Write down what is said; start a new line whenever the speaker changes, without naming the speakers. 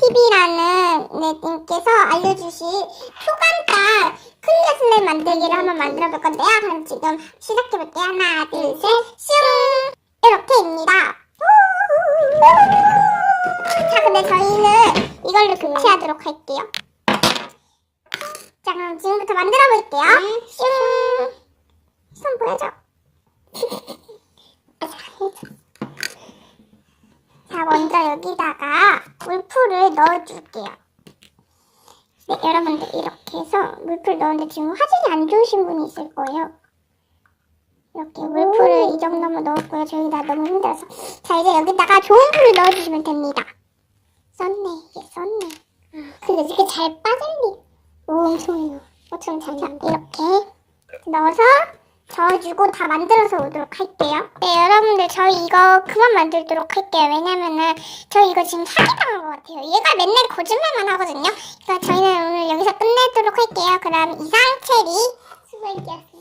TV라는 네, 님께서 알려주신 초간단 클리어 슬라임 만들기를 한번 만들어 볼 건데요. 그럼 지금 시작해 볼게요. 하나, 둘, 셋, 슝! 이렇게입니다. 자, 근데 저희는 이걸로 교체하도록 할게요. 자, 그럼 지금부터 만들어 볼게요. 슝! 손 보여줘. 자, 자, 먼저 여기다가 물풀을 넣어줄게요. 네, 여러분들 이렇게 해서 물풀 넣었는데 지금 화질이 안 좋으신 분이 있을 거예요. 이렇게 물풀을 이 정도만 넣었고요. 저희가 너무 힘들어서. 자, 이제 여기다가 좋은 풀을 넣어주시면 됩니다. 썼네, 이게 썼네. 근데 이렇게 잘 빠질리. 오, 엄청요. 엄청 잘. 자, 이렇게 넣어서 저어주고 다 만들어서 오도록 할게요. 네, 여러분들 저희 이거 그만 만들도록 할게요. 왜냐면은 저희 이거 지금 사기당한 것 같아요. 얘가 맨날 거짓말만 하거든요. 그러니까 저희는 오늘 여기서 끝내도록 할게요. 그럼 이상 체리 수고했습니다.